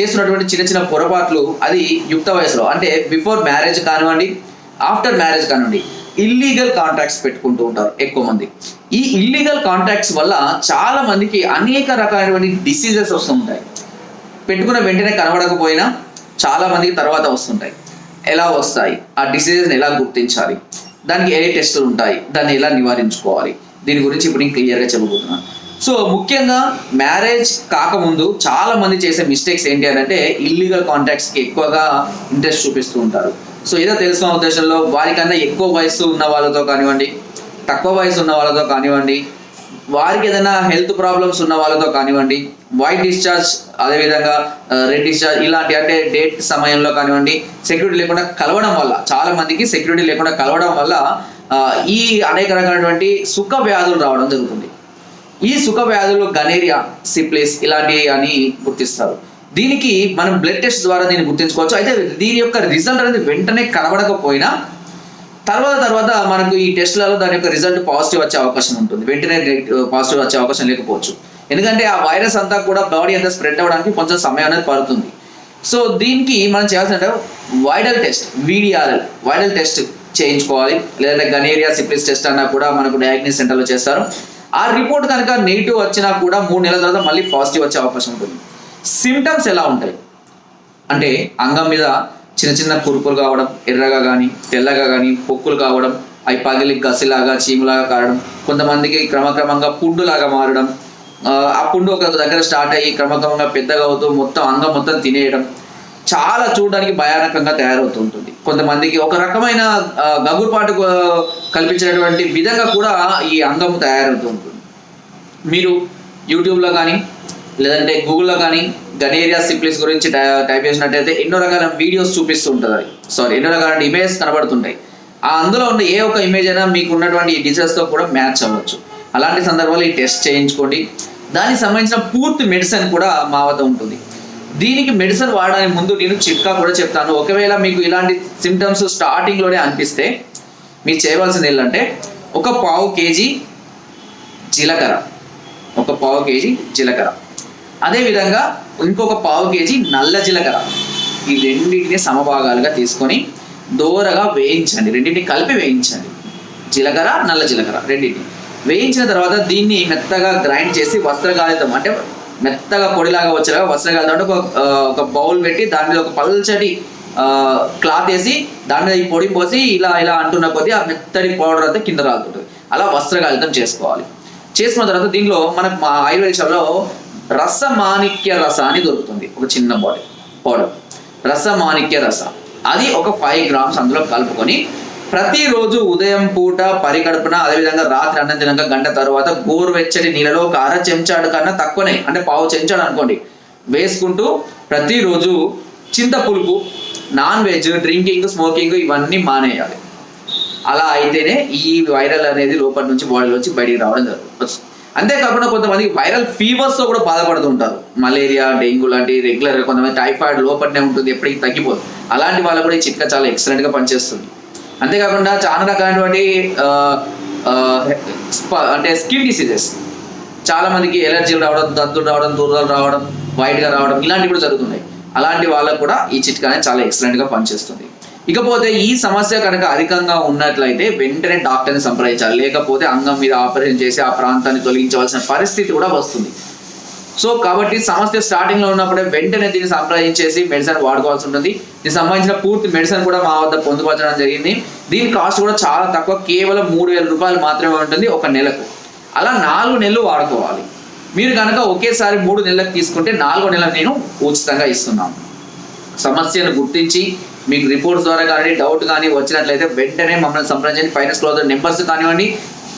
చేస్తున్నటువంటి చిన్న చిన్న పొరపాట్లు అది యుక్త వయసులో అంటే బిఫోర్ మ్యారేజ్ కానివ్వండి ఆఫ్టర్ మ్యారేజ్ కానివ్వండి ఇల్లీగల్ కాంట్రాక్ట్స్ పెట్టుకుంటూ ఉంటారు ఎక్కువ మంది. ఈ ఇల్లీగల్ కాంట్రాక్ట్స్ వల్ల చాలా మందికి అనేక రకాలైనటువంటి డిసీజెస్ వస్తుంటాయి. పెట్టుకున్న వెంటనే కనబడకపోయినా చాలా మందికి తర్వాత వస్తుంటాయి. ఎలా వస్తాయి? ఆ డిసీజెస్ని ఎలా గుర్తించాలి? దానికి ఏ టెస్టులు ఉంటాయి? దాన్ని ఎలా నివారించుకోవాలి? దీని గురించి ఇప్పుడు నేను క్లియర్గా చెప్పబోతున్నాను. సో ముఖ్యంగా మ్యారేజ్ కాకముందు చాలా మంది చేసే మిస్టేక్స్ ఏంటి అని అంటే ఇల్లీగల్ కాంటాక్ట్స్కి ఎక్కువగా ఇంట్రెస్ట్ చూపిస్తూ ఉంటారు. సో ఏదో తెలుసుకున్న ఉద్దేశంలో వారికన్నా ఎక్కువ వయసు ఉన్న వాళ్ళతో కానివ్వండి తక్కువ వయసు ఉన్న వాళ్ళతో కానివ్వండి వారికి ఏదైనా హెల్త్ ప్రాబ్లమ్స్ ఉన్న వాళ్ళతో కానివ్వండి వైట్ డిశ్చార్జ్ అదేవిధంగా రెడ్ డిశ్చార్జ్ ఇలాంటి అంటే డేట్ సమయంలో కానివ్వండి సెక్యూరిటీ లేకుండా కలవడం వల్ల చాలా మందికి సెక్యూరిటీ లేకుండా కలవడం వల్ల ఈ అనేక రకాలైనటువంటి సుఖ వ్యాధులు రావడం జరుగుతుంది. ఈ సుఖ వ్యాధులు గనేరియా సిప్లిస్ ఇలాంటివి అని గుర్తిస్తారు. దీనికి మనం బ్లడ్ టెస్ట్ ద్వారా దీన్ని గుర్తించుకోవచ్చు. అయితే దీని యొక్క రిజల్ట్ అనేది వెంటనే కనబడకపోయినా తర్వాత తర్వాత మనకు ఈ టెస్ట్లలో దాని యొక్క రిజల్ట్ పాజిటివ్ వచ్చే అవకాశం ఉంటుంది. వెంటనే పాజిటివ్ uh, వచ్చే అవకాశం లేకపోవచ్చు. ఎందుకంటే ఆ వైరస్ అంతా కూడా బాడీ అంతా స్ప్రెడ్ అవ్వడానికి కొంచెం సమయం అనేది పడుతుంది. సో దీనికి మనం చేయాల్సిన Widal test VDRL Widal test చేయించుకోవాలి. లేదంటే గనేరియా సిప్లిస్ టెస్ట్ అన్నా కూడా మనకు డయాగ్నోస్ సెంటర్లో చేస్తారు. ఆ రిపోర్ట్ కనుక నెగిటివ్ వచ్చినా కూడా మూడు నెలల తర్వాత మళ్ళీ పాజిటివ్ వచ్చే అవకాశం ఉంటుంది. సిమ్టమ్స్ ఎలా ఉంటాయి? అంటే అంగం మీద చిన్న చిన్న కురుపులు కావడం ఎర్రగా కానీ తెల్లగా కానీ పొక్కులు కావడం అవి పగిలి గసిలాగా చీములాగా కారడం కొంతమందికి క్రమక్రమంగా పుండులాగా మారడం ఆ, ఆ పుండు ఒక దగ్గర స్టార్ట్ అయ్యి క్రమక్రమంగా పెద్దగా అవుతూ మొత్తం అంగం మొత్తం తినేయడం చాలా చూడడానికి భయానకంగా తయారవుతుంటుంది. కొంతమందికి ఒక రకమైన గగురుపాటు కల్పించినటువంటి విధంగా కూడా ఈ అంగం తయారవుతుంటుంది. మీరు యూట్యూబ్లో కానీ లేదంటే గూగుల్లో కానీ గనేరియా సిప్లిస్ గురించి టై- టైప్ చేసినట్టయితే ఎన్నో రకాల వీడియోస్ చూపిస్తూ ఉంటుంది సారీ ఎన్నో రకాల ఇమేజెస్ కనబడుతుంటాయి. ఆ అందులో ఉన్న ఏ ఒక్క ఇమేజ్ అయినా మీకు ఉన్నటువంటి ఈ తో కూడా మ్యాచ్ అవ్వచ్చు. అలాంటి సందర్భాల్లో ఈ టెస్ట్ చేయించుకోండి. దానికి సంబంధించిన పూర్తి మెడిసిన్ కూడా మా వద్ద ఉంటుంది. దీనికి మెడిసిన్ వాడడానికి ముందు నేను చిట్కా కూడా చెప్తాను. ఒకవేళ మీకు ఇలాంటి సిమ్టమ్స్ స్టార్టింగ్లోనే అనిపిస్తే మీరు చేయవలసింది ఏంటంటే ఒక పావు కేజీ జీలకర్ర. ఒక పావు కేజీ జీలకర్ర. అదేవిధంగా ఇంకొక పావు కేజీ నల్ల జీలకర్ర. ఈ రెండింటిని సమభాగాలుగా తీసుకొని దోరగా వేయించండి. రెండింటిని కలిపి వేయించండి. జీలకర్ర నల్ల జీలకర్ర రెండింటిని. వేయించిన తర్వాత దీన్ని మెత్తగా గ్రైండ్ చేసి వస్త్రగాలితం అంటే మెత్తగా పొడిలాగా వచ్చేలాగా వస్త్రగాలితం అంటే ఒక ఒక బౌల్ పెట్టి దాని మీద ఒక పల్చటి క్లాత్ వేసి దాని మీద ఈ పొడి పోసి ఇలా ఇలా అంటున్న కొద్దీ ఆ మెత్తడి పౌడర్ అంతా కింద రాలుతుంటుంది. అలా వస్త్రగాలితం చేసుకోవాలి. చేసుకున్న తర్వాత దీనిలో మనకు మా ఆయుర్వేద షాప్లో రసమాణిక్య రస అని దొరుకుతుంది. ఒక చిన్న బాడీ పౌడర్. రసమాణిక్య రస. అది ఒక ఫైవ్ గ్రామ్స్ అందులో కలుపుకొని ప్రతిరోజు ఉదయం పూట పరికడుపున అదేవిధంగా రాత్రి అన్నం తినక గంట తర్వాత గోరువెచ్చటి నీళ్ళలో ఒక అర చెంచాడు కన్నా తక్కువనే. అంటే పావు చెంచాడు అనుకోండి. వేసుకుంటూ ప్రతిరోజు చింతపులుపు నాన్ వెజ్ డ్రింకింగ్ స్మోకింగ్ ఇవన్నీ మానేయాలి. అలా అయితేనే ఈ వైరల్ అనేది లోపల నుంచి బాడీలోంచి బయటికి రావడం జరుగుతుంది. అంతేకాకుండా కొంతమంది వైరల్ ఫీవర్స్తో కూడా బాధపడుతూ ఉంటారు. మలేరియా డెంగ్యూ లాంటి రెగ్యులర్గా కొంతమంది టైఫాయిడ్ లోపలనే ఉంటుంది ఎప్పటికీ తగ్గిపోదు. అలాంటి వాళ్ళు కూడా ఈ చిట్కా చాలా ఎక్సలెంట్గా పనిచేస్తుంది. అంతేకాకుండా చాలా రకాలైనటువంటి అంటే స్కిన్ డిసీజెస్. చాలా మందికి ఎలర్జీలు రావడం దద్దులు రావడం దూరాలు రావడం వైట్గా రావడం ఇలాంటివి కూడా జరుగుతున్నాయి. అలాంటి వాళ్ళకు కూడా ఈ చిట్కా అనేది చాలా ఎక్సలెంట్గా పనిచేస్తుంది. ఇకపోతే ఈ సమస్య కనుక అధికంగా ఉన్నట్లయితే వెంటనే డాక్టర్ని సంప్రదించాలి. లేకపోతే అంగం మీద ఆపరేషన్ చేసి ఆ ప్రాంతాన్ని తొలగించవలసిన పరిస్థితి కూడా వస్తుంది. సో కాబట్టి సమస్య స్టార్టింగ్లో ఉన్నప్పుడే వెంటనే దీన్ని సంప్రదించేసి మెడిసిన్ వాడుకోవాల్సి ఉంటుంది. దీనికి సంబంధించిన పూర్తి మెడిసిన్ కూడా మా వద్ద పొందుపరచడం జరిగింది. దీని కాస్ట్ కూడా చాలా తక్కువ కేవలం మూడు వేల రూపాయలు మాత్రమే ఉంటుంది ఒక నెలకు. అలా నాలుగు నెలలు వాడుకోవాలి. మీరు కనుక ఒకేసారి మూడు నెలలకు తీసుకుంటే నాలుగో నెల నేను ఉచితంగా ఇస్తున్నాను. సమస్యను గుర్తించి మీకు రిపోర్ట్స్ ద్వారా కానీ డౌట్ కానీ వచ్చినట్లయితే వెంటనే మమ్మల్ని సంప్రదించండి. ఫైనాన్స్ క్లోజర్ నెంబర్స్ కానివ్వండి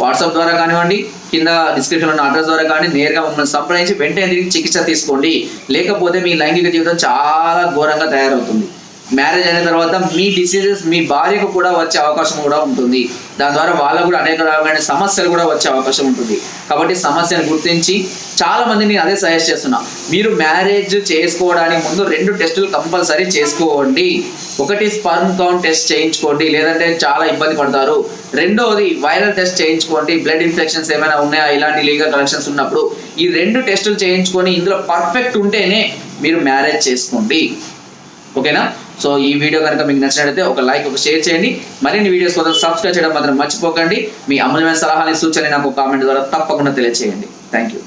వాట్సాప్ ద్వారా కానివ్వండి కింద డిస్క్రిప్షన్ ఉన్న అడ్రస్ ద్వారా కానీ నేరుగా మమ్మల్ని సంప్రదించి వెంటనే చికిత్స తీసుకోండి. లేకపోతే మీ లైంగిక జీవితం చాలా ఘోరంగా తయారవుతుంది. మ్యారేజ్ అయిన తర్వాత మీ డిసీజెస్ మీ భార్యకు కూడా వచ్చే అవకాశం కూడా ఉంటుంది. దాని ద్వారా వాళ్ళకు కూడా అనేక రకమైన సమస్యలు కూడా వచ్చే అవకాశం ఉంటుంది. కాబట్టి సమస్యను గుర్తించి చాలా మంది నేను అదే సజెస్ట్ చేస్తున్నా. మీరు మ్యారేజ్ చేసుకోవడానికి ముందు రెండు టెస్టులు కంపల్సరీ చేసుకోండి. ఒకటి స్పర్మ్ కౌంట్ టెస్ట్ చేయించుకోండి. లేదంటే చాలా ఇబ్బంది పడతారు. రెండోది వైరల్ టెస్ట్ చేయించుకోండి. బ్లడ్ ఇన్ఫెక్షన్స్ ఏమైనా ఉన్నాయా? ఇలాంటి లీగల్ కలెక్షన్స్ ఉన్నప్పుడు ఈ రెండు టెస్టులు చేయించుకొని ఇందులో పర్ఫెక్ట్ ఉంటేనే మీరు మ్యారేజ్ చేసుకోండి. ఓకేనా? సో ఈ వీడియో కనుక మీకు నచ్చినట్లయితే ఒక లైక్ ఒక షేర్ చేయండి. మరిన్ని వీడియోస్ కోసం సబ్స్క్రైబ్ చేయడం మాత్రం మర్చిపోకండి. మీ అమూల్యమైన సలహాని సూచనలు నాకు కామెంట్ ద్వారా తప్పకుండా తెలియజేయండి థ్యాంక్ యూ